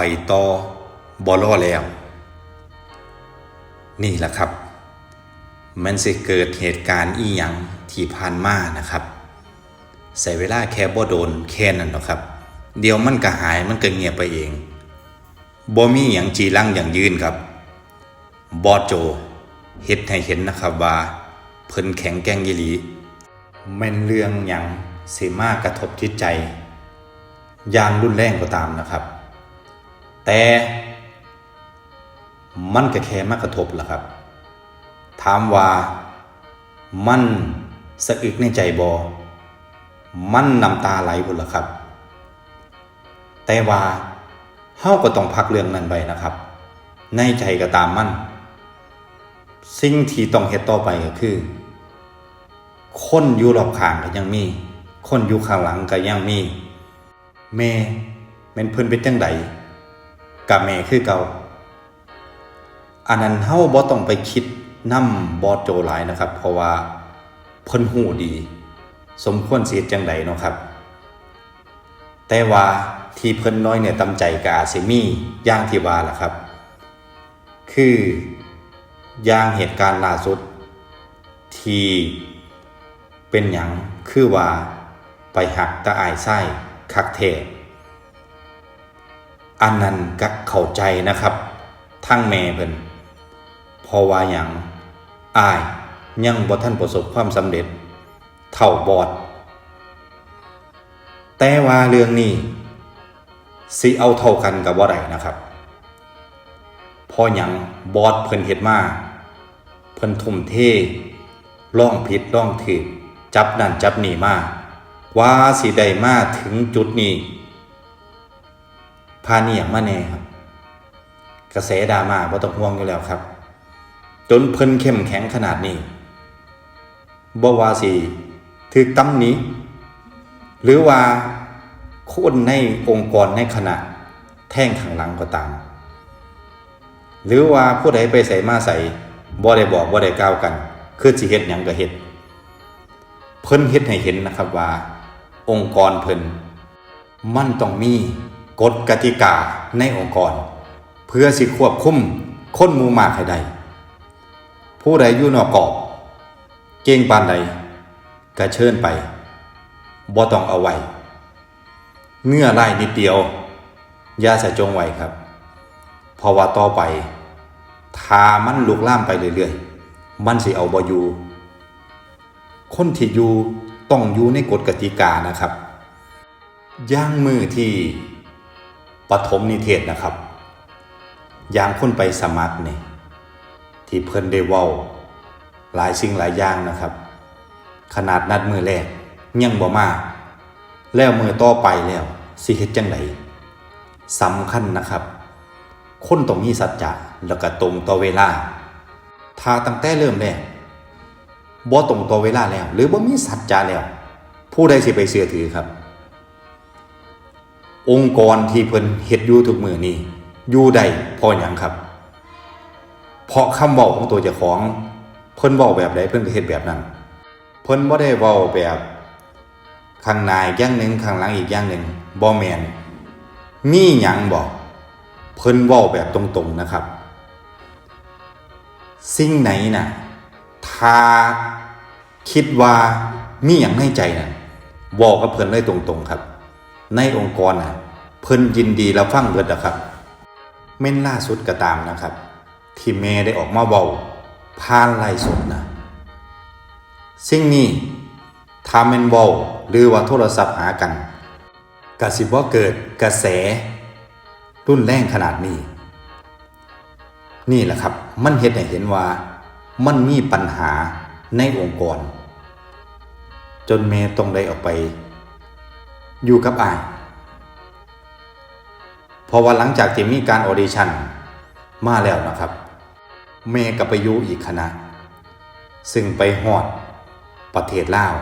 ไปต่อบ่รอแล้ว นี่แหละครับ มันสิเกิดเหตุการณ์อีหยังที่ผ่านมานะครับ ใส่เวลาแค่บ่โดนแค่นั้นหรอกครับ เดี๋ยวมันก็หายมันก็เงียบไปเองบ่มีหยังจีรังอย่างยืนครับบอโจเฮ็ดให้เห็นนะครับว่าเพิ่นแข็งแกร่งยีหลีแม่นเรื่องหยังสิมากระทบจิตใจ อย่างรุนแรงก็ตามนะครับ แต่มันก็แค่มากระทบล่ะครับ ถามว่ามันสะอึกในใจบอมันน้ำตาไหลพุ่นล่ะครับ แต่ว่าเฮาก็ต้องพักเรื่องนั้นไปนะครับ ในใจก็ตามมัน สิ่งที่ต้องเฮ็ดต่อไปก็คือ คนอยู่รอบข้างก็ยังมี คนอยู่ข้างหลังก็ยังมี แม่แม่นเพิ่นเป็นจังได กับแม่คือเก่าอันนั้นเฮาบ่ต้องไปคิดนำบอโจหลายนะครับ เพราะว่าเพิ่นฮู้ดี สมควรเฮ็ดจังไดเนาะครับ แต่ว่าที่เพิ่นน้อยเนี่ยตำใจก็อาจสิมีอย่างที่ว่าล่ะครับ คืออย่างเหตุการณ์ล่าสุด ที่เป็นหยังคือว่าไปหักตะอายไส้คักเทศ อันนั้นก็เข้าใจนะครับ ทั้งแม่เพิ่นพราะว่าหยังอายยังบ่ทันประสบความสำเร็จ เท่าบอด แต่ว่าเรื่องนี้สิเอาเท่ากันกับบ่ได้นะครับพราะหยังบอดเพิ่นเฮ็ดมาเพิ่นทุ่มเทล่องผิดล่องถูกจับนั่นจับนี่มาว่าสิได้มาถึงจุดนี้ พาเนียมาแน่ครับ กระแสดราม่าบ่ต้องห่วงอยู่แล้วครับ จนเพิ่นเข้มแข็งขนาดนี้บ่ว่าสิถูกตำหนิหรือว่าคนในองค์กรในคณะแท่งข้างหลังก็ตาม หรือว่าผู้ใดไปใส่มาใส่บ่ได้บอกบ่ได้กล่าวกัน คือสิเฮ็ดหยังก็เฮ็ดเพิ่นเฮ็ดให้เห็นนะครับว่า องค์กรเพิ่นมันต้องมี กฎกติกาในองค์กร เพื่อสิควบคุมคนมูมากให้ได้ผู้ใดอยู่นอกกรอบ เก่งปานใดก็เชิญไปบ่ต้องเอาไว้เงื่อไล่นิดเดียวยาใส่จงไว้ครับเพราะว่าต่อไปถ้ามันลุกล่ามไปเรื่อยๆ มันสิเอาบ่อยู่คนที่อยู่ต้องอยู่ในกฎกติกานะครับย่างมือที่ ปฐมนิเทศนะครับ อย่างคนไปสมัครนี่ที่เพิ่นได้เว้าหลายสิ่งหลายอย่างนะครับ ขนาดนัดมือแรกยังบ่มา แล้วมือต่อไปแล้วสิเฮ็ดจังไดสำคัญนะครับ คนต้องมีสัจจะแล้วก็ตรงต่อเวลา ถ้าตั้งแต่เริ่มแรกบ่ตรงต่อเวลาแล้ว หรือบ่มีสัจจะแล้ว ผู้ใดสิไปเชื่อถือครับ องค์กรที่เพิ่นเฮ็ดอยู่ทุกมือนี้อยู่ได้พอหยังครับ เพราะคำเว้าของตัวเจ้าของเพิ่นเว้าแบบใดเพิ่นก็เฮ็ดแบบนั้นเพิ่นบ่ได้เว้าแบบข้างหน้าอีกอย่างหนึ่งข้างหลังอีกอย่างหนึ่งบ่แมนมีหยังบ่เพิ่นเว้าแบบตรงๆนะครับ สิ่งไหนน่ะถ้าคิดว่ามีหยังในใจน่ะเว้ากับเพิ่นเลยตรงๆครับ ในองค์กรนะเพิ่นยินดีรับฟังเบิดอะครับแม่นล่าสุดก็ตามนะครับ ที่แม่ได้ออกมาเว้าผ่านไลฟ์สดนะสิ่งนี้ถ้าแม่นเว้าหรือว่าโทรศัพท์หากันกสิบ่เกิดกระแส รุนแรงขนาดนี้ นี่แหละครับ มันเห็นให้เห็นว่า มันมีปัญหาในองค์กร จนเมย์ต้องได้ออกไป อยู่กับอายพราะว่าหลังจากที่มีการออดิชั่นมาแล้วนะครับ เมย์กับไปยูอีกคณะ ซึ่งไปฮอด ประเทศลาว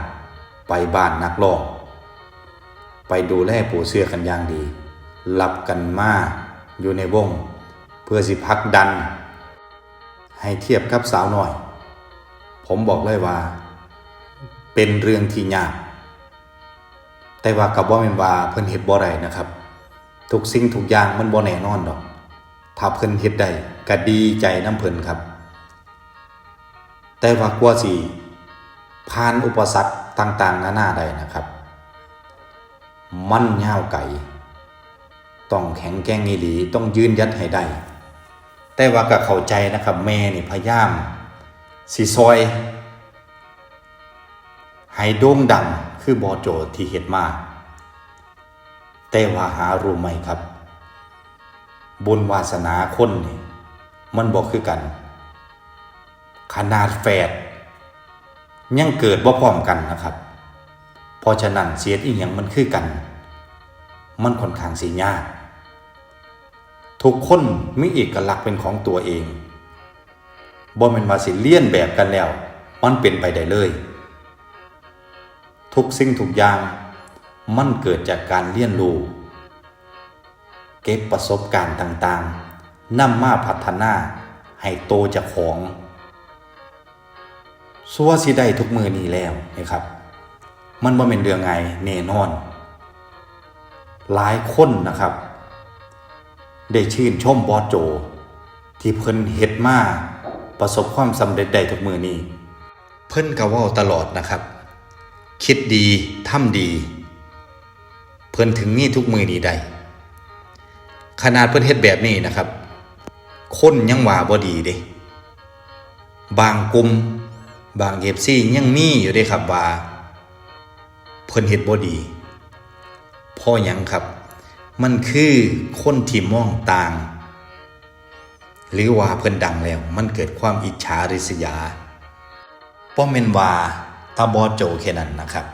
ไปบ้านนักร้อง ไปดูแลปูเสื้อกันอย่างดีรับกันมาอยู่ในวง เพื่อสิพักดัน ให้เทียบกับสาวหน่อย ผมบอกเลยว่า เป็นเรื่องที่ยาก แต่ว่ากับว่าเป็นว่าเพิ่นเฮ็ดบ่ได้นะครับทุกสิ่งทุกอย่างมันบ่แน่นอนดอก ถ้าเพิ่นเฮ็ดได้ก็ดีใจน้ำเพิ่นครับ แต่ว่ากว่าสิผ่านอุปสรรคต่างๆ นานาได้นะครับ มันยาวไกลต้องแข็งแกร่งอีหลีต้องยืนยัดให้ได้ แต่ว่าก็เข้าใจนะครับแม่นี่พยายามสิซอยให้โด่งดัง คือบอโจที่เฮ็ดมา แต่ว่าหารู้ไหมครับ บุญวาสนาคนนี่มันบอกคือกัน ขนาดแฝดยังเกิดบ่พร้อมกันนะครับ เพราะฉะนั้นเสียดอีหยังมันคือกัน มันค่อนข้างสิยากทุกคนมีเอกลักษณ์เป็นของตัวเองบ่แม่นว่าสิเลียนแบบกันแล้ว มันเป็นไปได้เลย ทุกสิ่งทุกอย่าง มันเกิดจากการเรียนรู้ เก็บประสบการณ์ต่างๆนำมาพัฒนาให้โตจากของสัวสิได้ทุกมือนี้แล้วนะครับ มันบ่เป็นเรื่องไงแน่นอน หลายคนนะครับ ได้ชื่นชมบอสโจ ที่เพิ่นเฮ็ดมาประสบความสำเร็จได้ทุกมือนี้ เพิ่นก็ว้าตลอดนะครับ คิดดีทำดี เพิ่นถึงนี่ทุกมือนี้ได้ขนาดเพิ่นเฮ็ดแบบนี้นะครับ คนยังว่าบ่ดีเด้บางกลุ่มบางเอฟซียังมีอยู่เด้ครับว่า เพิ่นเฮ็ดบ่ดีพราะหยังครับ มันคือคนที่มองต่าง หรือว่าเพิ่นดังแล้ว มันเกิดความอิจฉาริษยาป้อมเมนว่า ตาบอโจแค่นั้นนะครับ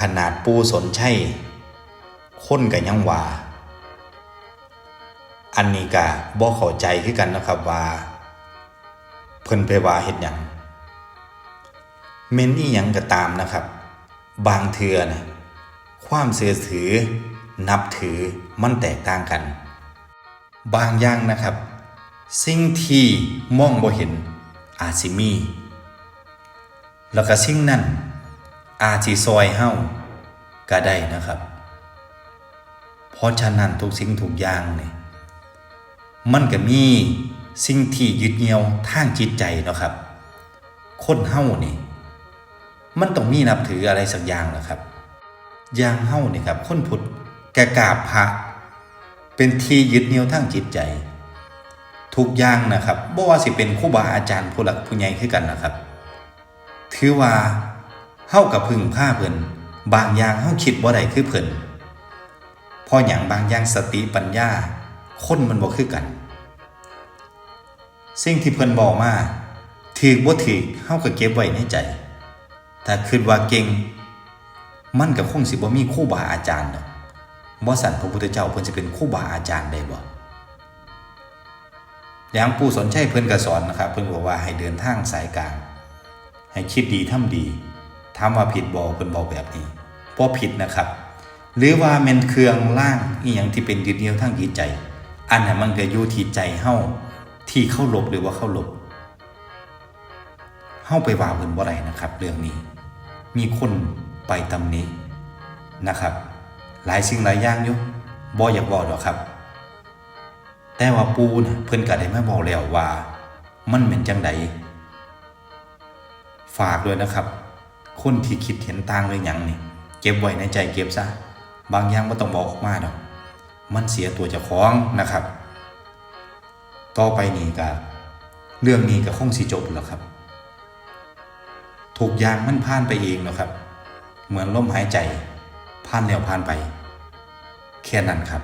ขนาดปูสนใช่คนกับยังว่า อันนี้ก็บ่เข้าใจคือกันนะครับว่าเพิ่นไปว่าเฮ็ดหยังเมนอีหยังก็ตามนะครับ บางเทื่อนะความเสื่อถือ นับถือมันแตกต่างกัน บางอย่างนะครับ สิ่งที่มองบ่เห็นอาจสิมี แล้วก็สิ่งนั้นอาจสิซอยเฮาก็ได้นะครับ เพราะฉะนั้นทุกสิ่งทุกอย่างนี่มันก็มีสิ่งที่ยึดเหนี่ยวทางจิตใจนะครับ คนเฮานี่ มันต้องมีนับถืออะไรสักอย่างนะครับ อย่างเฮานี่ครับ คนพุทธแกกราบพระเป็นที่ยึดเหนี่ยวทางจิตใจ ทุกอย่างนะครับบ่ว่าสิเป็นครูบาอาจารย์ผู้หลักผู้ใหญ่คือกันนะครับ ถือว่าเฮากับพึ่งผ้าเพิ่นบางอย่างเฮาคิดบ่ได้คือเพิ่นพราะหยังบางอย่างสติปัญญา คนมันบ่คือกัน สิ่งที่เพิ่นบอกมาถือบ่ถือเฮาก็เก็บไว้ในใจ ถ้าคิดว่าเก่ง มันก็คงสิบ่มีครูบาอาจารย์ดอกบ่สั่นพระพุทธเจ้าเพิ่นสิเป็นครูบาอาจารย์ได้บ่อย่างปู่สนชัยเพิ่นก็สอนนะครับ เพิ่นบอกว่าให้เดินทางสายกลาง ให้คิดดีทำดีถามว่าผิดบ่เพิ่นบอกแบบนี้บ่ผิดนะครับ หรือว่าแม่นเครื่องล่างอีหยังที่เป็นยึดเหนี่ยวทางจิตใจ อันนั้นมันก็อยู่ที่ใจเฮาที่เข้าหลบหรือว่าเข้าหลบเฮาไปว่าเพิ่นบ่ได้นะครับ เรื่องนี้ มีคนไปตำนี้นะครับ หลายสิ่งหลายอย่างอยู่บ่อยากบอกหรอกครับ แต่ว่าปูนะเพิ่นก็ได้มาบอกแล้วว่า มันเป็นจังได ฝากด้วยนะครับ คนที่คิดเห็นต่างหรือหยังนี่เก็บไว้ในใจเก็บซะบางอย่างบ่ต้องบอกออกมาดอกมันเสียตัวเจ้าของนะครับ ต่อไปนี่ก็เรื่องนี้ก็คงสิจบแล้วครับทุกอย่างมันผ่านไปเองนะครับ เหมือนลมหายใจผ่านแล้วผ่านไป แค่นั้นครับ